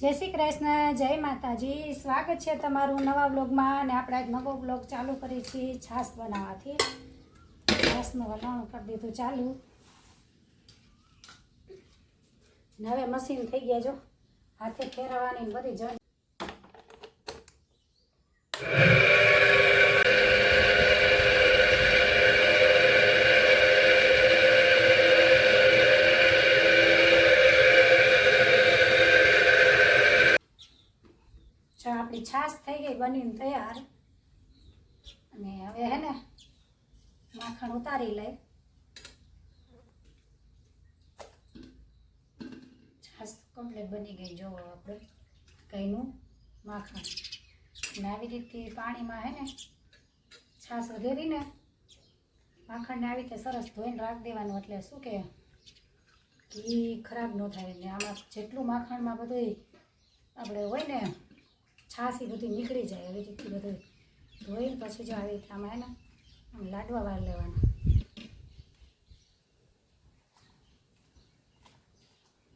જય શ્રી કૃષ્ણ, જય માતાજી. સ્વાગત છે તમારું નવા બ્લોગમાં અને આપણે આજ નવો બ્લોગ ચાલુ કરી છીએ છાશ બનાવવાથી. છાશનું વલણ કરી દીધું ચાલુ. નવે મશીન થઈ ગયા જો. હાથે ફેરવવાની બધી જો આપણી છાશ થઈ ગઈ, બનીને તૈયાર. અને હવે હે ને, માખણ ઉતારી લઈ. છાશ કમ્પ્લીટ બની ગઈ જો આપણે કઈનું માખણ. અને આવી રીતથી પાણીમાં હે ને, છાશ વધેરીને માખણને આવી રીતે સરસ ધોઈને રાખી દેવાનું. એટલે શું કે, ઘી ખરાબ ન થાય. ને આમાં જેટલું માખણમાં બધું આપણે હોય ને છાશ એ બધી નીકળી જાય આવી રીતથી બધું ધોઈને પછી જો આવી રીતે આમાં એને આમ લાડવા વાર લેવાના.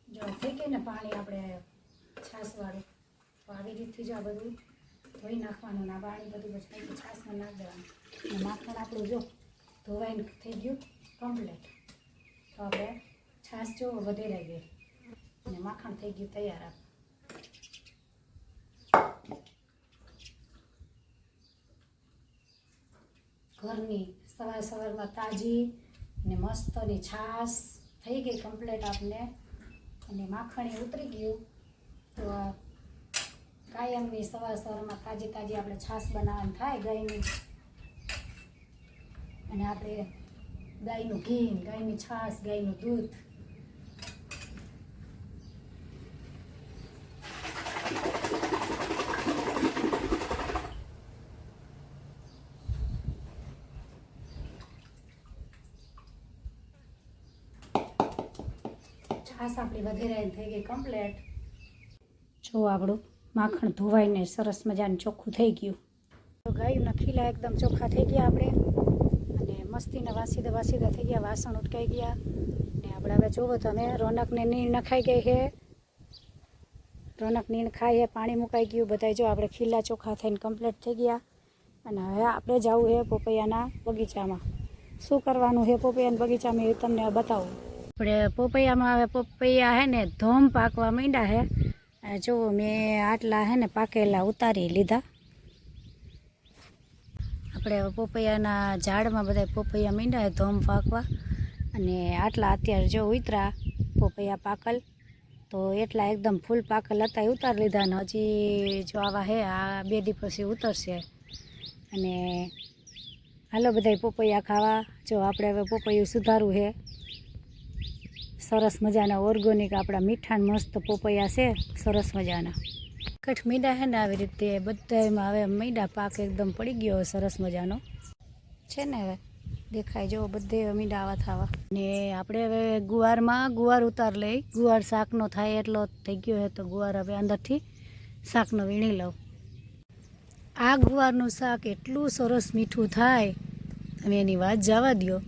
જો થઈ ગઈ ને પાણી આપણે છાશવાળું તો આવી રીતથી જો આ બધું ધોઈ નાખવાનું ના પાણી બધું પછી છાશમાં નાખી દેવાનું. અને માખણ આપણું જો ધોવાઈને થઈ ગયું કમ્પ્લીટ તો આપણે છાશ જો વધે રહી ગઈ. અને માખણ થઈ ગયું તૈયાર આપણે. ઘરની સવાર સવારમાં તાજી ને મસ્તની છાશ થઈ ગઈ કમ્પ્લેટ આપને. અને માખણી ઉતરી ગયું. તો કાયમની સવાર સવારમાં તાજી તાજી આપણે છાશ બનાવવાની થાય ગાયની. અને આપણે ગાયનું ઘી ગાયની છાશ, ગાયનું દૂધ છાશ આપણી વધેરે થઈ ગઈ કમ્પ્લેટ જો આપણું માખણ ધોવાઈને સરસ મજાનું ચોખ્ખું થઈ ગયું. તો ગાયના ખીલા એકદમ ચોખ્ખા થઈ ગયા આપણે. અને મસ્તીના વાસીદા વાસીદા થઈ ગયા, વાસણ ઉટકાઈ ગયા. ને આપણે હવે જોવો તમે રોનકને નીણ નખાઈ ગઈ છે. રોનક નીણ ખાઈ છે, પાણી મુકાઈ ગયું. બધાય જો આપણે ખીલા ચોખ્ખા થઈને કમ્પ્લીટ થઈ ગયા. અને હવે આપણે જવું છે પોપૈયાના બગીચામાં. શું કરવાનું છે પોપૈયાના બગીચામાં એ તમને બતાવું. આપણે પોપૈયામાં હવે પોપૈયા હે ને ધોમ પાકવા માંડ્યા હે. અને જુઓ મેં આટલા હે ને પાકેલા ઉતારી લીધા. આપણે પોપૈયાના ઝાડમાં બધા પોપૈયા માંડ્યા હે ધોમ પાકવા. અને આટલા અત્યારે જો ઉતરા પોપૈયા પાકલ, તો એટલા એકદમ ફૂલ પાકલ હતા એ ઉતારી લીધા ને હજી જો આવા હે, આ બે દી પછી ઉતરશે. અને હાલો બધા પોપૈયા ખાવા. જો આપણે હવે પોપૈયું સુધારવું છે સરસ મજાના ઓર્ગોનિક આપણા મીઠા મસ્ત પોપૈયા છે. સરસ મજાના. કઠ મીંડા છે ને આવી રીતે બધામાં હવે મીંડા પાક એકદમ પડી ગયો સરસ મજાનો. છે ને હવે? દેખાય જો બધે મીંડા આવા થવા. ને આપણે હવે ગુવારમાં ગુવાર ઉતાર લઈ. ગુવાર શાકનો થાય એટલો થઈ ગયો હે તો ગુવાર હવે અંદરથી શાકનો વીણી લઉં. આ ગુવારનું શાક એટલું સરસ મીઠું થાય. તમે એની વાત જવા દો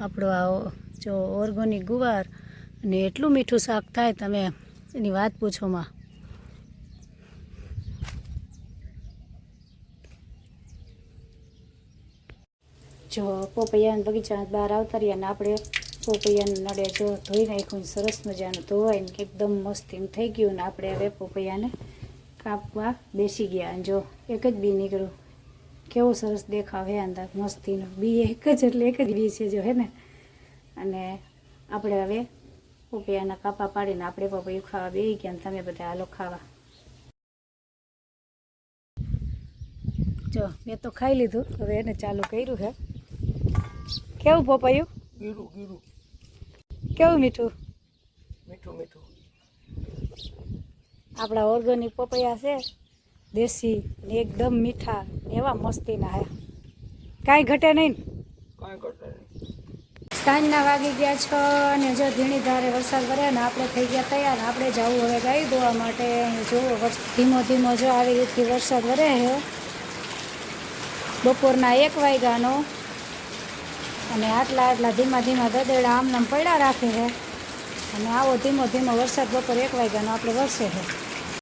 આપણો આ જો ઓર્ગોનિક ગુવાર અને એટલું મીઠું શાક થાય, તમે એની વાત પૂછોમાં જો પોપૈયાના બગીચા બહાર આવતા રહ્યા ને આપણે પોપૈયાને નડે જો ધોઈ નાખ્યું સરસ મજાનું ધોવાય ને એકદમ મસ્તી થઈ ગયું ને આપણે હવે પોપૈયાને કાપવા બેસી ગયા અને જો એક જ બી નીકળ્યું. કેવો સરસ દેખાવ હે અંદર, મસ્તીનો. બી એક જ એટલે એક જ બી છે જો, હે ને? અને આપણે હવે પોપૈયાના કાપા પાડીને આપણે પપૈયું ખાવા બે ગયા ને તમે બધા હાલો ખાવા. જો મેં તો ખાઈ લીધું. હવે એને ચાલુ કર્યું છે કેવું પપૈયું? ગીરું ગીરું. કેવું મીઠું? મીઠું મીઠું. આપણા ઓર્ગેનિક પપૈયા છે. દેશી ને એકદમ મીઠા એવા મસ્તીના હે. કાંઈ ઘટે નહીં ને? કાંઈ ઘટે નહીં. સાંજના વાગી ગયા છ અને જો ધીણી ધારે વરસાદ વરે ને આપણે થઈ ગયા તૈયાર, આપણે જવું હવે ગાઈ ધોવા માટે. જુઓ ધીમો ધીમો જો આવી રીતથી વરસાદ વરે છે બપોરના એક વાગ્યાનો અને આટલા આટલા ધીમા ધીમા દદેડા આમનામ પડ્યા રાખે છે અને આવો ધીમો ધીમો વરસાદ બપોર એક વાગ્યાનો આપણે વરસે છે